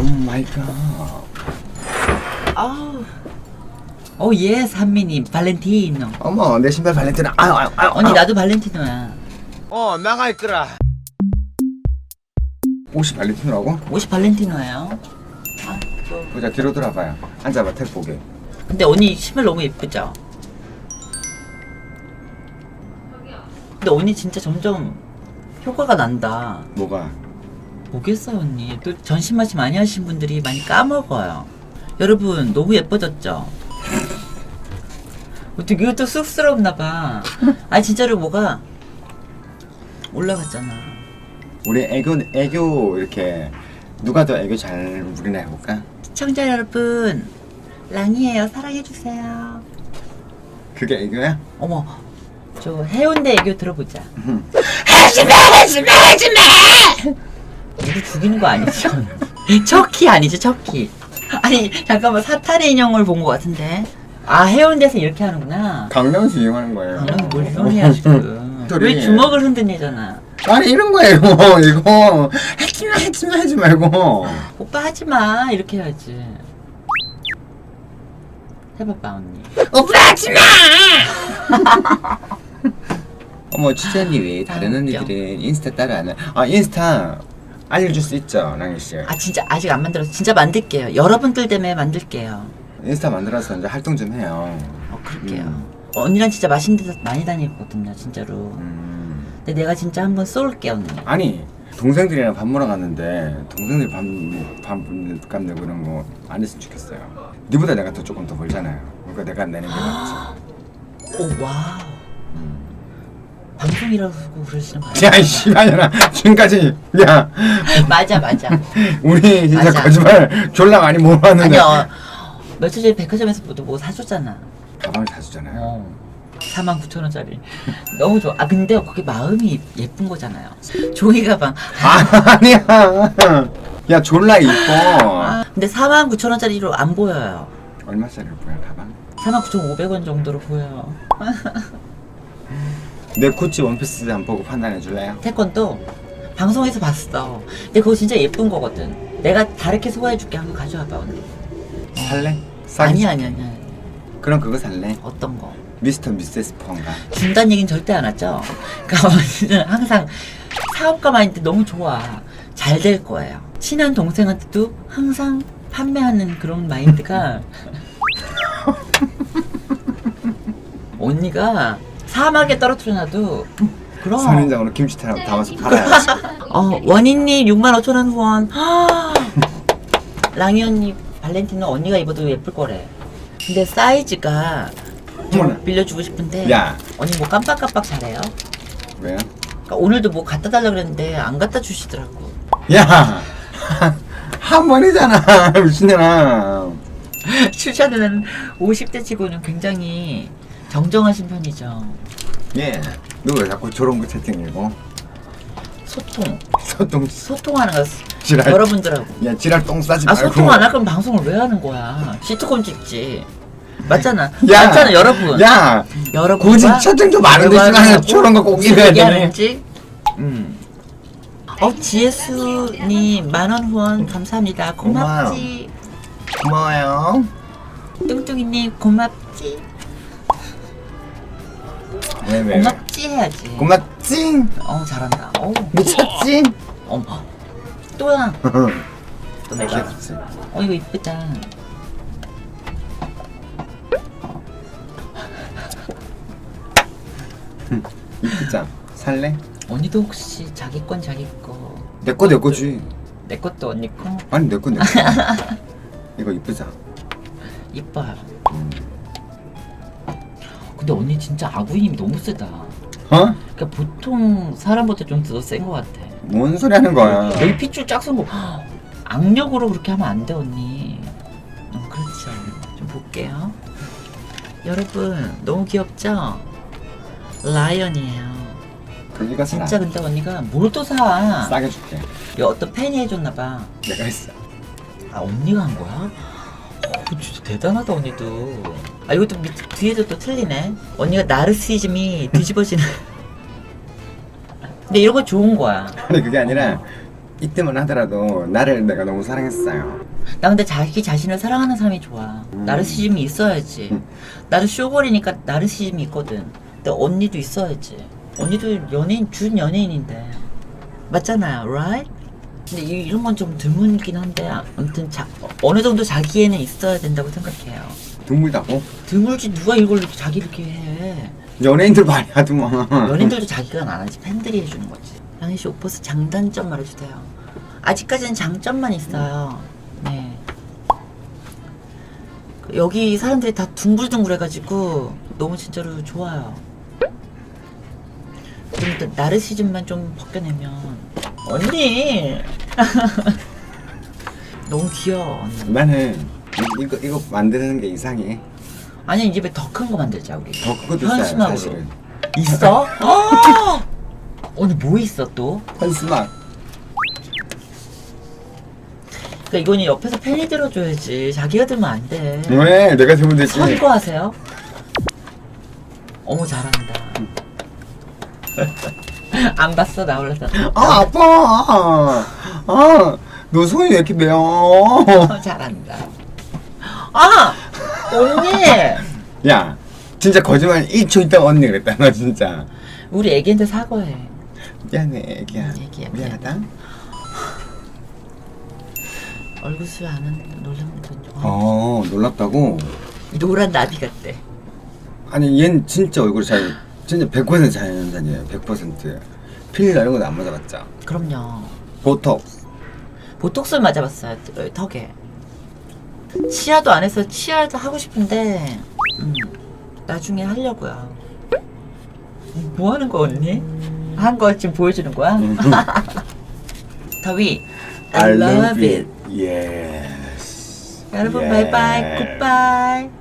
오 마이 갓. 아우. 오, 예, 산미님. 발렌티노. 어머 내 신발 발렌티나. 아유 아유 아유. 언니. 나도 발렌티노야. 어 나가 있거라 옷이 발렌티노라고? 옷이 발렌티노예요. 아, 또. 보자 뒤로 돌아봐요. 앉아봐 택 보게. 근데 언니 신발 너무 예쁘죠? 근데 언니 진짜 점점 효과가 난다. 뭐가? 뭐겠어요, 언니. 또 전신 마취 많이 하신 분들이 많이 까먹어요. 여러분, 너무 예뻐졌죠? 어떻게 이것도 쑥스럽나 봐. 아니, 진짜로 뭐가 올라갔잖아. 우리 애교 애교 이렇게 누가 더 애교 잘 부리나 해볼까? 시청자 여러분, 랑이에요. 사랑해주세요. 그게 애교야? 어머, 저 해운대 애교 들어보자. 음. 해주매, 해주매, 해주매! 누구 죽이는 거 아니죠? 척키 아니죠, 척키. 아니, 잠깐만, 사탄의 인형을 본 것 같은데. 아, 해운대에서 이렇게 하는구나. 강남에서 이용하는 거예요. 방금 뭘 소리야, 지금. 소리. 왜 주먹을 흔드네잖아. 아니 이런 거예요 이거 하지마 하지마 하지 말고 오빠 하지 마. 이렇게 해야지. 해봐봐, 언니. 오빠 하지마 어머 취재니 왜 다른 아, 언니들이 인스타 따로 안 해? 아 인스타 알려줄 수 있죠 랑이씨 아, 진짜 아직 안 만들었어. 진짜 만들게요. 여러분들 때문에 만들게요. 인스타 만들어서 이제 활동 좀 해요 어, 그럴게요. 음. 언니랑 진짜 맛있는 데서 많이 다녔거든요, 진짜로. 음. 근데 내가 진짜 한번 쏠게, 언니. 아니 동생들이랑 밥 먹으러 갔는데 동생들 밥, 밥값 내고 이런 거 안 했으면 좋겠어요 니보다 내가 더 조금 더 벌잖아요 그러니까 내가 내는 게 맞지 오, 와우. 음. 방송이라고 그러시는 거 야, 아니에요? 이 씨발년아. 지금까지, 야, 맞아, 맞아. 우리 진짜 맞아. 거짓말 졸라 많이 몰았는데. 아니요. 며칠 전에 백화점에서 뭐, 뭐 사줬잖아. 가방을 사주잖아요. 어. 49,000원짜리. 너무 좋아. 아, 근데 거기 마음이 예쁜 거잖아요. 종이 가방. 아, 아니야. 야, 졸라 이뻐. 아, 근데 49,000원짜리로 안 보여요. 얼마짜리를 보여, 가방? 49,500원 정도로 보여요. 내 구찌 원피스 한 보고 판단해 줄래요? 태권도 방송에서 봤어. 근데 그거 진짜 예쁜 거거든. 내가 다르게 소화해 줄게. 한번 가져와봐, 언니. 살래? 싸게 아니, 줄게. 아니, 아니, 아니. 그럼 그거 살래? 어떤 거? 미스터 미세스 펑가. 준다는 얘기는 절대 안 하죠. 그러니까 언니는 항상 사업가 마인드 너무 좋아. 잘 될 거예요. 친한 동생한테도 항상 판매하는 그런 마인드가 언니가 사막에 떨어뜨려놔도 그럼 선인장으로 김치 타- 담아서 팔아야지. 어, 원인님 6만 5천 원 후원 랑이 언니 발렌티노 언니가 입어도 예쁠 거래 근데 사이즈가 어머나. 빌려주고 싶은데 야. 언니 뭐 깜빡깜빡 잘해요 왜요? 그러니까 오늘도 뭐 갖다 달라 그랬는데 안 갖다 주시더라고. 야! 한 번이잖아, 미친년아. 슈샤는 50대 치고는 굉장히 정정하신 편이죠. 예. 누가 자꾸 저런 거 채팅이고? 소통, 소통, 소통하는 거 지랄. 여러분들하고. 야, 지랄 똥 싸지 아 말고. 소통 안 할 거면 방송을 왜 하는 거야? 시트콤 찍지. 맞잖아. 야, 맞잖아 여러분. 야, 여러분. 굳이 채팅도 많은데 지금 저런 거 꼭 읽어야 되네. 얘기하는지. 음. 어 지혜수님 만원 후원 감사합니다. 고맙지. 고마워요. 뚱뚱이님 고맙지. 왜, 왜, 왜? 고맙지 해야지. 고맙지? 어 잘한다. 어. 미쳤지? 어머. 또야. 또 내가. 귀엽지? 어 이거 이쁘다. 이쁘자. 살래? 언니도 혹시 자기 건 자기 거. 내 거 내 거지. 내 것도 언니 거 아니 내 거 내 거. 이거 이쁘자. 이뻐요. 음. 근데 언니 진짜 아구이님이 너무 세다. 어? 그러니까 보통 사람보다 좀 더 센 것 같아. 뭔 소리 하는 거야? 여기 핏줄 짝순 거 악력으로 그렇게 하면 안 돼 언니. 어, 그렇죠. 좀 볼게요. 여러분 너무 귀엽죠? 라이언이에요. 그러니까 사. 진짜 근데 언니가 뭘 또 사? 싸게 줄게. 이 어떤 팬이 해줬나 봐. 내가 했어. 아 언니가 한 거야? 어, 진짜 대단하다 언니도. 아 이것도 밑, 뒤에도 또 틀리네. 언니가 나르시즘이 뒤집어지는. 근데 이런 거 좋은 거야. 아니 그게 아니라 이때만 하더라도 나를 내가 너무 사랑했어요. 나 근데 자기 자신을 사랑하는 사람이 좋아. 음. 나르시즘이 있어야지. 음. 나도 쇼골이니까 나르시즘이 있거든. 근데 언니도 있어야지. 언니도 연예인 준 연예인인데 맞잖아요, right? 근데 이- 이런 건 좀 드물긴 한데 아무튼 자, 어느 정도 자기에는 있어야 된다고 생각해요. 드물다고? 드물지 누가 이걸 자기 이렇게 해. 연예인들 많이 하더만. 연인들도 자기가 안 하지 팬들이 해주는 거지. 양희 씨 오퍼스 장단점 말해주세요. 아직까지는 장점만 있어요. 네. 그 여기 사람들이 다 둥글둥글해가지고 너무 진짜로 좋아요. 좀 더 나르시즘만 좀 벗겨내면 언니 너무 귀여워 언니. 나는 이- 이거 이거 만드는 게 이상해. 아니 이 집에 더큰 거 만들자 우리. 더 그것도 있어요 현수막으로. 사실은. 있어? 아! 오늘 뭐 있어 또? 현수막. 그러니까 이거는 옆에서 팬이 들어줘야지. 자기가 들면 안 돼. 왜? 내가 들면 되지. 선거하세요? 어머 잘한다. 안 봤어 나 올라서. 아 아파. 아, 너 손이 왜 이렇게 매워? 어, 잘한다. 아 언니 야, 진짜 거짓말 1초 있다가 언니 그랬다. 너 진짜. 우리 애기한테 사과해. 미안해, 애기야. 응, 애기야, 미안하다. 얼굴 수안 하는 놀라는 건 좀. 어, 놀랍다고? 노란 나비 같대. 아니, 얜 진짜 얼굴 잘, 진짜 100% 자연산이에요. 100%. 필러 이런 거도 안 맞아봤자. 그럼요. 보톡스. 보톡스 맞아봤어요 어, 턱에. 치아도 안 해서 치아도 하고 싶은데 음, 나중에 하려고요. 뭐 하는 거 언니? 한 거 지금 보여주는 거야? 더위 I love it. Yes. 여러분 Yeah. 바이바이 굿바이